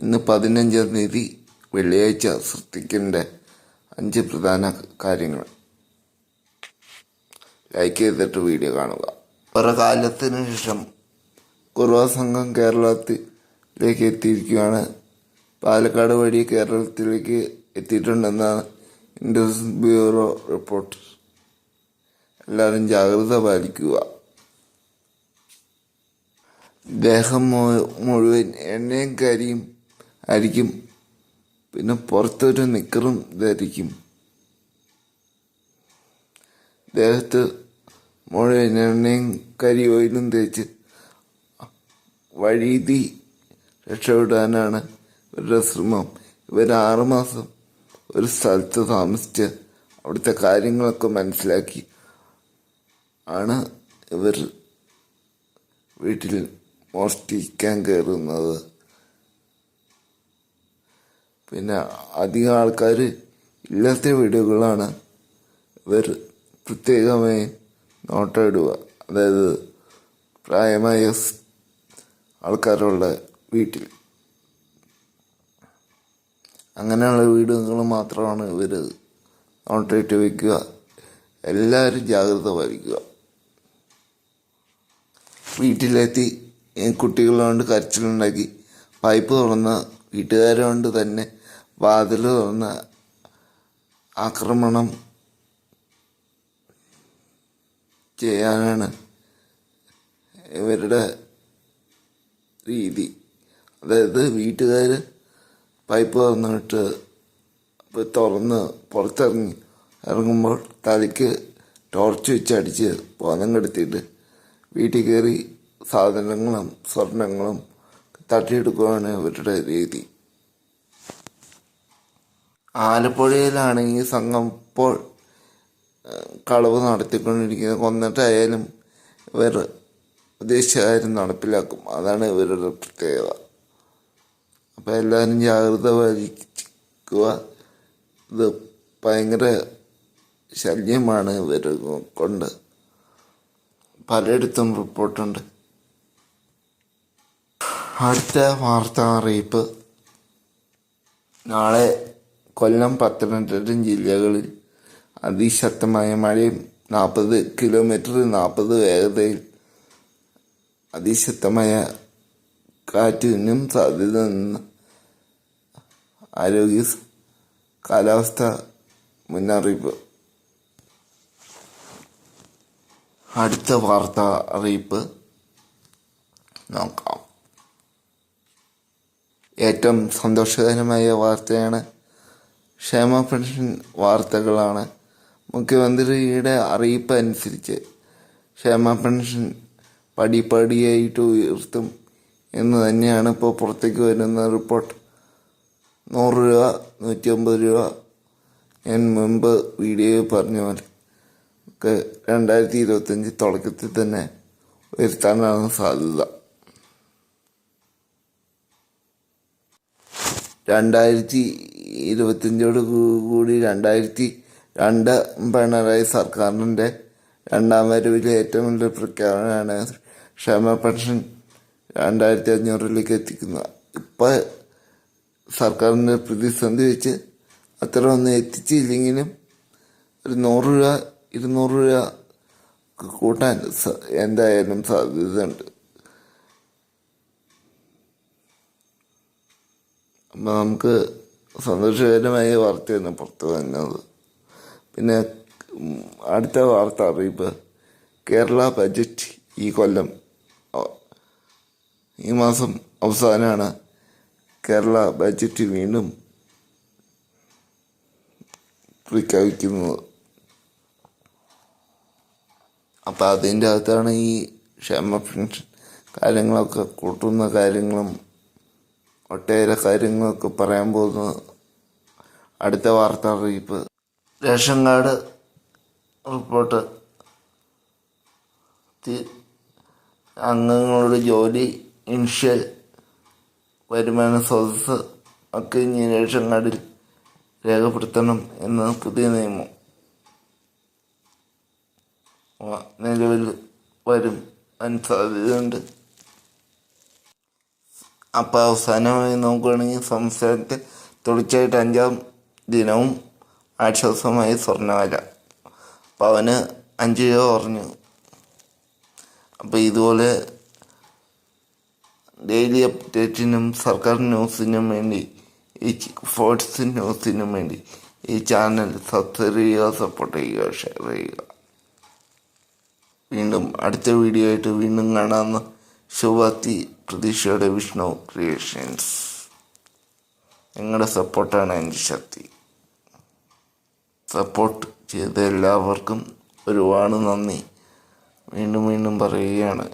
ഇന്ന് പതിനഞ്ചാം തീയതി വെള്ളിയാഴ്ച ശ്രദ്ധിക്കേണ്ട അഞ്ച് പ്രധാന കാര്യങ്ങൾ. ലൈക്ക് ചെയ്തിട്ട് വീഡിയോ കാണുക. കുറെ കാലത്തിന് ശേഷം കുറുവ സംഘം കേരളത്തിലേക്ക് എത്തിയിരിക്കുകയാണ്. പാലക്കാട് വഴി കേരളത്തിലേക്ക് എത്തിയിട്ടുണ്ടെന്നാണ് ഇൻഡസ് ബ്യൂറോ റിപ്പോർട്ട് എല്ലാവരും ജാഗ്രത പാലിക്കുക. ദേഹം മുഴുവൻ എണ്ണയും കരിയും ആയിരിക്കും. പിന്നെ പുറത്തൊരു നിക്കറും ധരിക്കും ദേഹത്ത് മുഴുവൻ എണ്ണയും കരി ഓയിലും തേച്ച് വഴീതി രക്ഷപ്പെടാനാണ് ഇവരുടെ ശ്രമം. ഇവർ ആറുമാസം ഒരു സ്ഥലത്ത് താമസിച്ച് അവിടുത്തെ കാര്യങ്ങളൊക്കെ മനസ്സിലാക്കി ആണ് ഇവർ വീട്ടിൽ മോഷ്ടിക്കാൻ കയറുന്നത്. പിന്നെ അധികം ആൾക്കാർ ഇല്ലാത്ത വീടുകളാണ് ഇവർ പ്രത്യേകമായി നോട്ടമിടുക അതായത് പ്രായമായ ആൾക്കാരുള്ള വീട്ടിൽ. അങ്ങനെയുള്ള വീടുകൾ മാത്രമാണ് ഇവർ നോട്ടമിട്ട് വയ്ക്കുക എല്ലാവരും ജാഗ്രത പാലിക്കുക. വീട്ടിലെത്തി ഈ കുട്ടികളെ കൊണ്ട് കരച്ചിലുണ്ടാക്കി. പൈപ്പ് തുറന്ന വീട്ടുകാരെ കൊണ്ട് തന്നെ വാതിൽ തുറന്ന ആക്രമണം ചെയ്യാനാണ് ഇവരുടെ രീതി. അതായത് വീട്ടുകാർ പൈപ്പ് തുറന്നിട്ട് തുറന്ന് പുറത്തിറങ്ങി ഇറങ്ങുമ്പോൾ തലയ്ക്ക് ടോർച്ച് വെച്ച് അടിച്ച് ബോധം കെടുത്തിയിട്ട് വീട്ടിൽ കയറി സാധനങ്ങളും സ്വർണങ്ങളും തട്ടിയെടുക്കുകയാണ് ഇവരുടെ രീതി. ആലപ്പുഴയിലാണ് ഈ സംഘം ഇപ്പോൾ കളവ് നടത്തിക്കൊണ്ടിരിക്കുന്നത്. കൊന്നിട്ടായാലും ഇവർ ഉദ്ദേശിച്ച കാര്യം നടപ്പിലാക്കും. അതാണ് ഇവരുടെ പ്രത്യേകത. അപ്പോൾ എല്ലാവരും ജാഗ്രത പാലിക്കുക. ഇത് ഭയങ്കര ശല്യമാണ് ഇവർ കൊണ്ട്. പലയിടത്തും റിപ്പോർട്ടുണ്ട്. അടുത്ത വാർത്താ അറിയിപ്പ്. നാളെ കൊല്ലം പത്തനംതിട്ട ജില്ലകളിൽ അതിശക്തമായ മഴയും നാൽപ്പത് കിലോമീറ്റർ നാൽപ്പത് വേഗതയിൽ അതിശക്തമായ കാറ്റിനും സാധ്യത ആരോഗ്യ കാലാവസ്ഥ മുന്നറിയിപ്പ്. അടുത്ത വാർത്താ അറിയിപ്പ്. നോക്കാം. ഏറ്റവും സന്തോഷകരമായ വാർത്തയാണ്. ക്ഷേമ പെൻഷൻ വാർത്തകളാണ്. മുഖ്യമന്ത്രിയുടെ അറിയിപ്പ് അനുസരിച്ച് ക്ഷേമ പെൻഷൻ പടിപടിയായിട്ട് ഉയർത്തും എന്ന് തന്നെയാണ് ഇപ്പോൾ പുറത്തേക്ക് വരുന്ന റിപ്പോർട്ട്. നൂറ് രൂപ നൂറ്റി അമ്പത് രൂപ. ഞാൻ മുമ്പ് വീഡിയോയിൽ പറഞ്ഞ പോലെ രണ്ടായിരത്തി ഇരുപത്തഞ്ച് തുടക്കത്തിൽ തന്നെ ഉയർത്താനാണ് സാധ്യത. രണ്ടായിരത്തി ഇരുപത്തഞ്ചോട് കൂടി രണ്ടായിരത്തി രണ്ട് പിണറായി സർക്കാരിന്റെ രണ്ടാം വരവിലെ ഏറ്റവും വലിയ പ്രഖ്യാപനമാണ് ക്ഷേമ പെൻഷൻ രണ്ടായിരത്തി അഞ്ഞൂറിലേക്ക് എത്തിക്കുന്നത്. ഇപ്പം സർക്കാരിന്റെ പ്രതിസന്ധി വെച്ച് അത്ര ഒന്നും എത്തിച്ചില്ലെങ്കിലും ഒരു നൂറ് രൂപ ഇരുന്നൂറ് രൂപ കൂട്ടാൻ എന്തായാലും സാധ്യതയുണ്ട്. നമുക്ക് സന്തോഷകരമായ വാർത്തയാണ് പുറത്തു വന്നത്. പിന്നെ അടുത്ത വാർത്ത അറിയിപ്പ്. കേരള ബജറ്റ് ഈ കൊല്ലം ഈ മാസം അവസാനമാണ് കേരള ബജറ്റ് വീണ്ടും പ്രഖ്യാപിക്കുന്നത്. അപ്പം അതിന്റെ അകത്താണ് ഈ ക്ഷേമ പെൻഷൻ കാര്യങ്ങളൊക്കെ കൂട്ടുന്ന കാര്യങ്ങളും ഒട്ടേറെ കാര്യങ്ങളൊക്കെ പറയാൻ പോകുന്നു. അടുത്ത വാർത്ത അറിയിപ്പ്. Ration card report. അംഗങ്ങളുടെ ജോലി ഇൻഷ്യൽ വരുമാന സ്രോതസ് ഒക്കെ ഇനി റേഷൻ കാർഡിൽ രേഖപ്പെടുത്തണം എന്ന പുതിയ നിയമം നിലവിൽ വരും. അതിന് സാധ്യതയുണ്ട്. അപ്പോൾ അവസാനമായി നോക്കുകയാണെങ്കിൽ സംസ്ഥാനത്ത് തുടർച്ചയായിട്ട് അഞ്ചാം ദിനവും ആശ്വാസമായി സ്വർണവില. അവന് അഞ്ച് രൂപ കുറഞ്ഞു. അപ്പോൾ ഇതുപോലെ ഡെയിലി അപ്ഡേറ്റിനും സർക്കാർ ന്യൂസിനും വേണ്ടി ഈ ഫോർട്സ് ന്യൂസിനും വേണ്ടി ഈ ചാനൽ സബ്സ്ക്രൈബ് ചെയ്യുക സപ്പോർട്ട് ചെയ്യുക ഷെയർ ചെയ്യുക. വീണ്ടും അടുത്ത വീഡിയോ ആയിട്ട് വീണ്ടും കാണാമെന്ന് ശുഭാപ്തി പ്രതീക്ഷയുടെ വിഷ്ണു ക്രിയേഷൻസ്. നിങ്ങളുടെ സപ്പോർട്ടാണ് എന്റെ ശക്തി. സപ്പോർട്ട് ചെയ്ത എല്ലാവർക്കും ഒരുപാട് നന്ദി. വീണ്ടും വീണ്ടും പറയുകയാണ്.